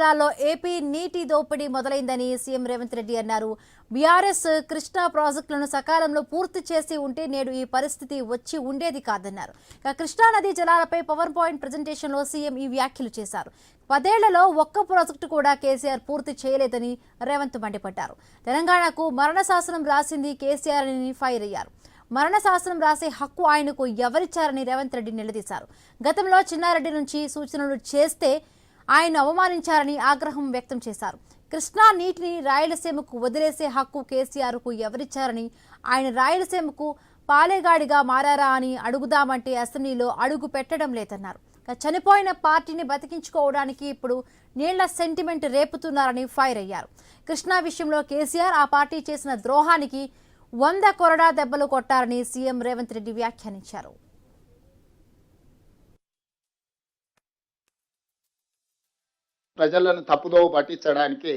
జిల్లాలో ఏపీ నీటి దోపిడీ మొదలైందని సీఎం రేవంత్ రెడ్డి అన్నారు. బీఆర్ఎస్ కృష్ణా ప్రాజెక్టులను సకాలంలో పూర్తి చేసి ఉంటే నేడు ఈ పరిస్థితి వచ్చి ఉండేది కాదన్నారు. ఇక కృష్ణా నదీ జలాలపై పవర్ పాయింట్ ప్రజెంటేషన్లో సీఎం ఈ వ్యాఖ్యలు చేశారు. పదేళ్ళలో ఒక్క ప్రాజెక్టు కూడా కేసీఆర్ పూర్తి చేయలేదని రేవంత్ మండిపడ్డారు. తెలంగాణకు మరణ శాసనం రాసింది కేసీఆర్ అని ఫైర్ అయ్యారు. మరణ శాసనం రాసే హక్కు ఆయనకు ఎవరిచ్చారని రేవంత్ రెడ్డి నిలదీశారు. గతంలో చిన్నారెడ్డి నుంచి సూచనలు చేస్తే ఆయన అవమానించారని ఆగ్రహం వ్యక్తం చేశారు. కృష్ణా నీటిని రాయలసీమకు వదిలేసే హక్కు కేసీఆర్కు ఎవరిచ్చారని ఆయన రాయలసీమకు పాలేగాడిగా మారారా అని అడుగుదామంటే అసెంబ్లీలో అడుగు పెట్టడం లేదన్నారు. చనిపోయిన పార్టీని బతికించుకోవడానికి ఇప్పుడు నీళ్ళ సెంటిమెంట్ రేపుతున్నారని ఫైర్ అయ్యారు. కృష్ణా విషయంలో కేసీఆర్ ఆ పార్టీ చేసిన ద్రోహానికి వంద కొరడా దెబ్బలు కొట్టారని సీఎం రేవంత్ రెడ్డి వ్యాఖ్యానించారు. ప్రజలను తప్పుదోవ పట్టించడానికి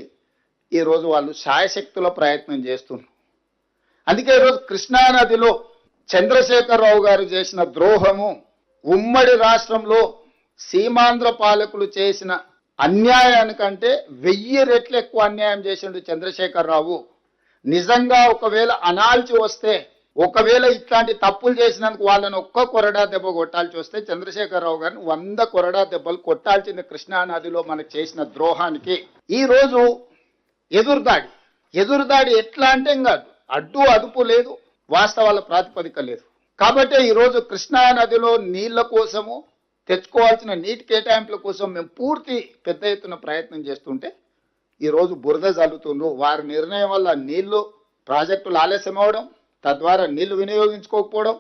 ఈరోజు వాళ్ళు శాయశక్తుల ప్రయత్నం చేస్తున్నారు. అందుకే ఈరోజు కృష్ణానదిలో చంద్రశేఖరరావు గారు చేసిన ద్రోహము ఉమ్మడి రాష్ట్రంలో సీమాంధ్ర పాలకులు చేసిన అన్యాయానికంటే వెయ్యి రెట్లు ఎక్కువ అన్యాయం చేసిండు చంద్రశేఖరరావు. నిజంగా ఒకవేళ అనాల్చి వస్తే ఒకవేళ ఇట్లాంటి తప్పులు చేసినందుకు వాళ్ళని ఒక్క కొరడా దెబ్బ కొట్టాల్సి వస్తే చంద్రశేఖరరావు గారిని వంద కొరడా దెబ్బలు కొట్టాల్సింది కృష్ణానదిలో మనకు చేసిన ద్రోహానికి. ఈరోజు ఎదురుదాడి. ఎదురుదాడి ఎట్లా అంటే ఇంకా అడ్డు అదుపు లేదు వాస్తవాల ప్రాతిపదిక లేదు. కాబట్టి ఈరోజు కృష్ణా నదిలో నీళ్ళ కోసము తెచ్చుకోవాల్సిన నీటి కేటాయింపుల కోసం మేము పూర్తి పెద్ద ఎత్తున ప్రయత్నం చేస్తుంటే ఈరోజు బురద జల్లుతుండ్రు. వారి నిర్ణయం వల్ల నీళ్ళు ప్రాజెక్టులు ఆలస్యం అవడం తద్వారా నీళ్ళు వినియోగించుకోకపోవడం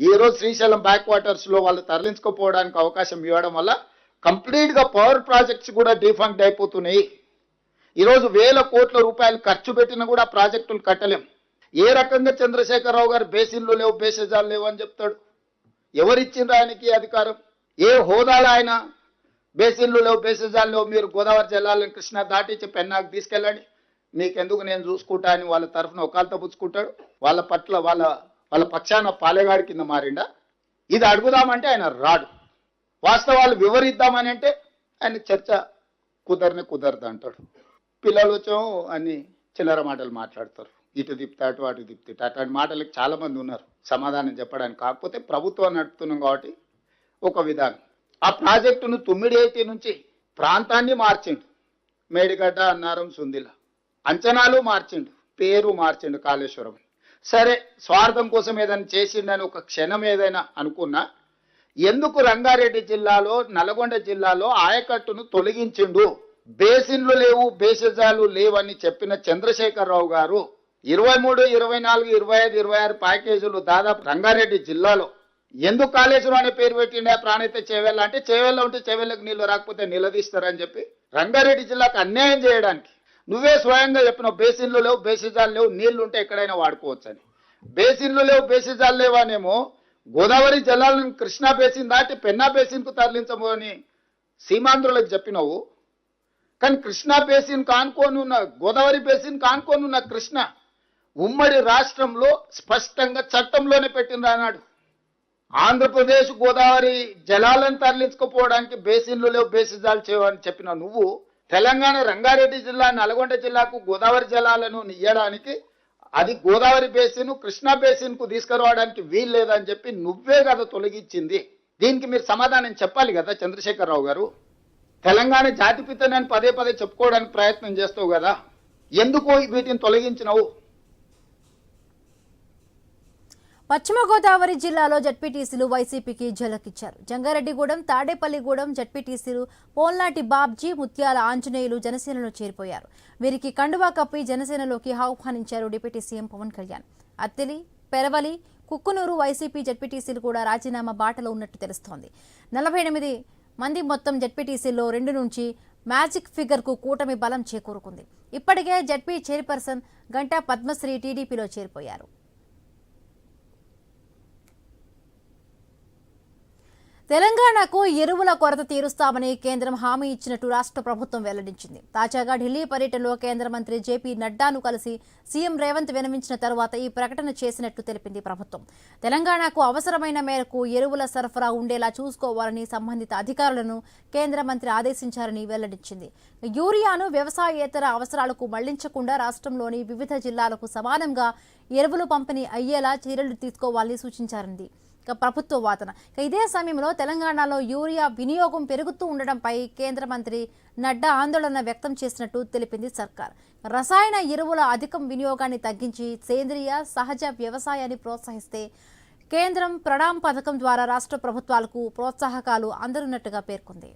ఈ రోజు శ్రీశైలం బ్యాక్ వాటర్స్లో వాళ్ళు తరలించుకోపోవడానికి అవకాశం ఇవ్వడం వల్ల కంప్లీట్గా పవర్ ప్రాజెక్ట్స్ కూడా డిఫంక్ట్ అయిపోతున్నాయి. ఈరోజు వేల కోట్ల రూపాయలు ఖర్చు పెట్టినా కూడా ప్రాజెక్టులు కట్టలేం. ఏ రకంగా చంద్రశేఖరరావు గారు బేసిన్లు లేవు బేసిజాలు లేవు అని చెప్తాడు? ఎవరిచ్చిండ్రు ఆయనకి అధికారం? ఏ హోదాలో ఆయన బేసిన్లు లేవు బేసిజాలు లేవు మీరు గోదావరి జలాలను కృష్ణా దాటించి పెన్నాకు తీసుకెళ్ళండి. నీకెందుకు నేను చూసుకుంటా అని వాళ్ళ తరఫున ఒకళ్ళతో పుచ్చుకుంటాడు. వాళ్ళ పట్ల వాళ్ళ వాళ్ళ పక్షాన పాలెగాడి కింద మారిండా? ఇది అడుగుదామంటే ఆయన రాడు. వాస్తవాలు వివరిద్దామని అంటే ఆయన చర్చ కుదరని కుదరదు అంటాడు. పిల్లలు వచ్చాము అని చిల్లర మాటలు మాట్లాడతారు. ఇటు తిప్పితే అటు అటు తిప్పితే అట్లాంటి మాటలకు చాలామంది ఉన్నారు. సమాధానం చెప్పడానికి. కాకపోతే ప్రభుత్వం నడుపుతున్నాం కాబట్టి ఒక విధానం. ఆ ప్రాజెక్టును తొమ్మిది ఎయిటీ నుంచి ప్రాంతాన్ని మార్చిండు. మేడిగడ్డ అన్నారం సుందిల. అంచనాలు మార్చిండు పేరు మార్చిండు కాళేశ్వరం సరే స్వార్థం కోసం ఏదైనా చేసిండని ఒక క్షణం ఏదైనా అనుకున్నా ఎందుకు రంగారెడ్డి జిల్లాలో నల్గొండ జిల్లాలో ఆయకట్టును తొలగించిండు? బేసిన్లు లేవు బేసిజాలు లేవని చెప్పిన చంద్రశేఖరరావు గారు ఇరవై మూడు ఇరవై నాలుగు ఇరవై ఐదు ఇరవై ఆరు ప్యాకేజీలు దాదాపు రంగారెడ్డి జిల్లాలో. ఎందుకు కాళేశ్వరం అనే పేరు పెట్టిండే ప్రాణిత చేవెళ్ళ? అంటే చేవెళ్ళ ఉంటే చేవెళ్ళకి నీళ్ళు రాకపోతే నిలదీస్తారని చెప్పి రంగారెడ్డి జిల్లాకు అన్యాయం చేయడానికి నువ్వే స్వయంగా చెప్పినావు బేసిన్లు లేవు బేసిజాలు లేవు నీళ్ళు ఉంటే ఎక్కడైనా వాడుకోవచ్చని. బేసిన్లు లేవు బేసిజాలు లేవానేమో గోదావరి జలాలను కృష్ణా బేసిన్ దాటి పెన్నా బేసిన్కు తరలించమని సీమాంధ్రులకు చెప్పినావు. కానీ కృష్ణా బేసిన్ కానుకొని ఉన్న గోదావరి బేసిన్ కానుకొని ఉన్న కృష్ణ ఉమ్మడి రాష్ట్రంలో స్పష్టంగా చట్టంలోనే పెట్టింది అన్నాడు. ఆంధ్రప్రదేశ్ గోదావరి జలాలను తరలించుకుపోవడానికి బేసిన్లు లేవు బేసిజాలు చేయవని చెప్పిన నువ్వు. తెలంగాణ రంగారెడ్డి జిల్లా నల్గొండ జిల్లాకు గోదావరి జలాలను నియ్యడానికి అది గోదావరి బేసిన్ కృష్ణా బేసిన్కు తీసుకురావడానికి వీలు లేదని చెప్పి నువ్వే కదా తొలగించింది. దీనికి మీరు సమాధానం చెప్పాలి కదా చంద్రశేఖరరావు గారు? తెలంగాణ జాతిపితనని పదే పదే చెప్పుకోవడానికి ప్రయత్నం చేస్తావు కదా? ఎందుకు వీటిని తొలగించినవు? పశ్చిమ గోదావరి జిల్లాలో జడ్పీటీసీలు వైసీపీకి జలకిచ్చారు జంగారెడ్డిగూడెం తాడేపల్లిగూడెం జడ్పీటీసీలు పోల్నాటి బాబ్జీ ముత్యాల ఆంజనేయులు జనసేనలో చేరిపోయారు. వీరికి కండువా కప్పి జనసేనలోకి ఆహ్వానించారు deputy CM Pawan Kalyan. Attili Peravali Kukkunuru YCP జడ్పీటీసీలు కూడా రాజీనామా బాటలో ఉన్నట్టు తెలుస్తోంది. నలభై ఎనిమిది మంది మొత్తం జడ్పీటీసీలో రెండు నుంచి మ్యాజిక్ ఫిగర్కు కూటమి బలం చేకూరుకుంది. ఇప్పటికే జడ్పీ చైర్పర్సన్ గంటా పద్మశ్రీ టీడీపీలో చేరిపోయారు. తెలంగాణకు ఎరువుల కొరత తీరుస్తామని కేంద్రం హామీ ఇచ్చినట్టు రాష్ట్ర ప్రభుత్వం వెల్లడించింది. తాజాగా ఢిల్లీ పర్యటనలో కేంద్ర మంత్రి జేపీ నడ్డాను కలిసి సీఎం రేవంత్ వినమించిన తరువాత ఈ ప్రకటన చేసినట్టు తెలిపింది ప్రభుత్వం. తెలంగాణకు అవసరమైన మేరకు ఎరువుల సరఫరా ఉండేలా చూసుకోవాలని సంబంధిత అధికారులను కేంద్ర మంత్రి ఆదేశించారని వెల్లడించింది. యూరియాను వ్యవసాయేతర అవసరాలకు మళ్ళించకుండా రాష్ట్రంలోని వివిధ జిల్లాలకు సమానంగా ఎరువులు పంపిణీ అయ్యేలా చర్యలు తీసుకోవాలని సూచించారంది. ఇక ప్రభుత్వ వాదన. ఇక ఇదే సమయంలో తెలంగాణలో యూరియా వినియోగం పెరుగుతూ ఉండడంపై కేంద్ర మంత్రి నడ్డా ఆందోళన వ్యక్తం చేసినట్టు తెలిపింది సర్కార్. రసాయన ఎరువుల అధికం వినియోగాన్ని తగ్గించి సేంద్రియ సహజ వ్యవసాయాన్ని ప్రోత్సహిస్తే కేంద్రం ప్రణామ్ పథకం ద్వారా రాష్ట్ర ప్రభుత్వాలకు ప్రోత్సాహకాలు అందనున్నట్టుగా పేర్కొంది.